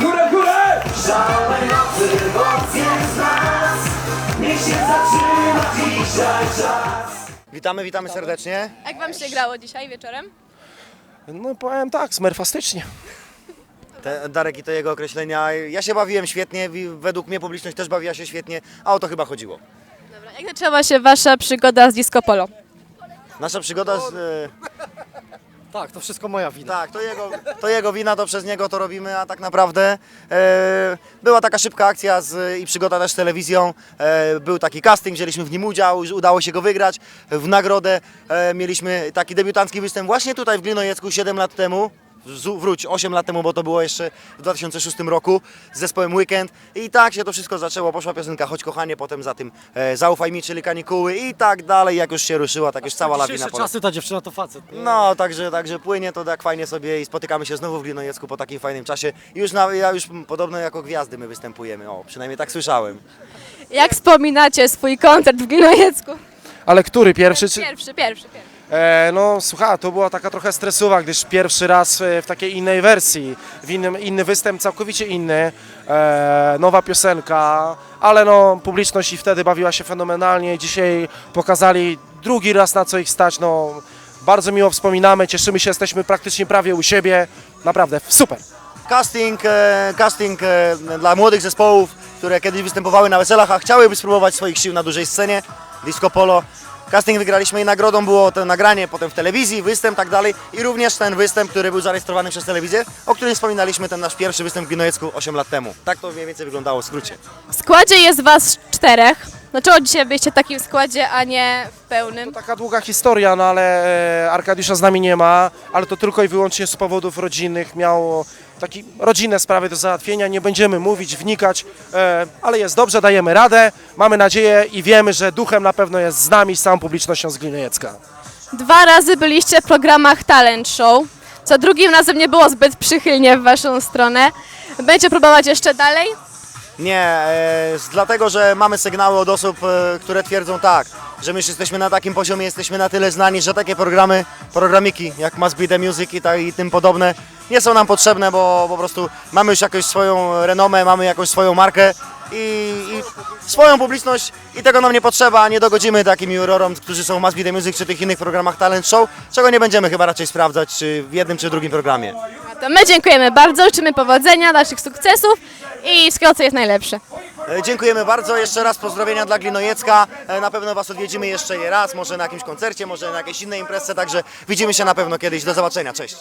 Górę, górę! Szalej nocy, nas, niech się zaczyna dzisiaj czas. Witamy, witamy serdecznie. Jak wam się grało dzisiaj wieczorem? No powiem tak, smerfastycznie. Te, Darek i to jego określenia. Ja się bawiłem świetnie, wi- według mnie publiczność też bawiła się świetnie, a o to chyba chodziło. Dobra, jak zaczęła się wasza przygoda z disco polo? Nasza przygoda z... E, Tak, to wszystko moja wina. tak, to jego, to jego wina, to przez niego to robimy, a tak naprawdę e, była taka szybka akcja z, i przygoda też z telewizją. E, był taki casting, wzięliśmy w nim udział, udało się go wygrać. W nagrodę e, mieliśmy taki debiutancki występ właśnie tutaj w Glinojecku 7 lat temu. Wróć, 8 lat temu, bo to było jeszcze w 2006 roku z zespołem Weekend i tak się to wszystko zaczęło, poszła piosenka Chodź kochanie, potem za tym e, Zaufaj mi, czyli kanikuły i tak dalej, jak już się ruszyła, tak już cała lawina Dzisiejsze pola. czasy ta dziewczyna to facet. nie? No, także, także płynie to tak fajnie sobie i spotykamy się znowu w Glinojecku po takim fajnym czasie. I już na, ja już podobno jako gwiazdy my występujemy, o, przynajmniej tak słyszałem. Jak wspominacie swój koncert w Glinojecku? Ale który pierwszy? Czy... Pierwszy, pierwszy, pierwszy. E, no słuchaj, to była taka trochę stresowa, gdyż pierwszy raz e, w takiej innej wersji, w innym, inny występ, całkowicie inny, e, nowa piosenka, ale no publiczność i wtedy bawiła się fenomenalnie. Dzisiaj pokazali drugi raz na co ich stać, no bardzo miło wspominamy, cieszymy się, jesteśmy praktycznie prawie u siebie, naprawdę super. Casting, casting dla młodych zespołów, które kiedyś występowały na weselach, a chciałyby spróbować swoich sił na dużej scenie, disco polo. Casting wygraliśmy i nagrodą było to nagranie potem w telewizji, występ tak dalej i również ten występ, który był zarejestrowany przez telewizję, o którym wspominaliśmy, ten nasz pierwszy występ w Glinojecku 8 lat temu. Tak to mniej więcej wyglądało w skrócie. W składzie jest was czterech. Dlaczego dzisiaj byliście w takim składzie, a nie w pełnym? Taka długa historia, no ale e, Arkadiusza z nami nie ma, ale to tylko i wyłącznie z powodów rodzinnych. Miał takie rodzinne sprawy do załatwienia, nie będziemy mówić, wnikać, e, ale jest dobrze, dajemy radę. Mamy nadzieję i wiemy, że duchem na pewno jest z nami, z całą publicznością z Glinojecka. Dwa razy byliście w programach Talent Show, co drugim razem nie było zbyt przychylnie w waszą stronę. Będziecie próbować jeszcze dalej? Nie, e, dlatego, że mamy sygnały od osób, e, które twierdzą tak, że my już jesteśmy na takim poziomie, jesteśmy na tyle znani, że takie programy, programiki jak Must Be The Music i, tak, i tym podobne nie są nam potrzebne, bo po prostu mamy już jakąś swoją renomę, mamy jakąś swoją markę i, i swoją publiczność i tego nam nie potrzeba, nie dogodzimy takim jurorom, którzy są w Must Be The Music czy tych innych programach Talent Show, czego nie będziemy chyba raczej sprawdzać czy w jednym czy drugim programie. A to my dziękujemy bardzo, życzymy powodzenia, dalszych sukcesów i co jest najlepsze. Dziękujemy bardzo. Jeszcze raz pozdrowienia dla Glinojecka. E, Na pewno Was odwiedzimy jeszcze je raz, może na jakimś koncercie, może na jakiejś innej imprezie, także widzimy się na pewno kiedyś. Do zobaczenia. Cześć.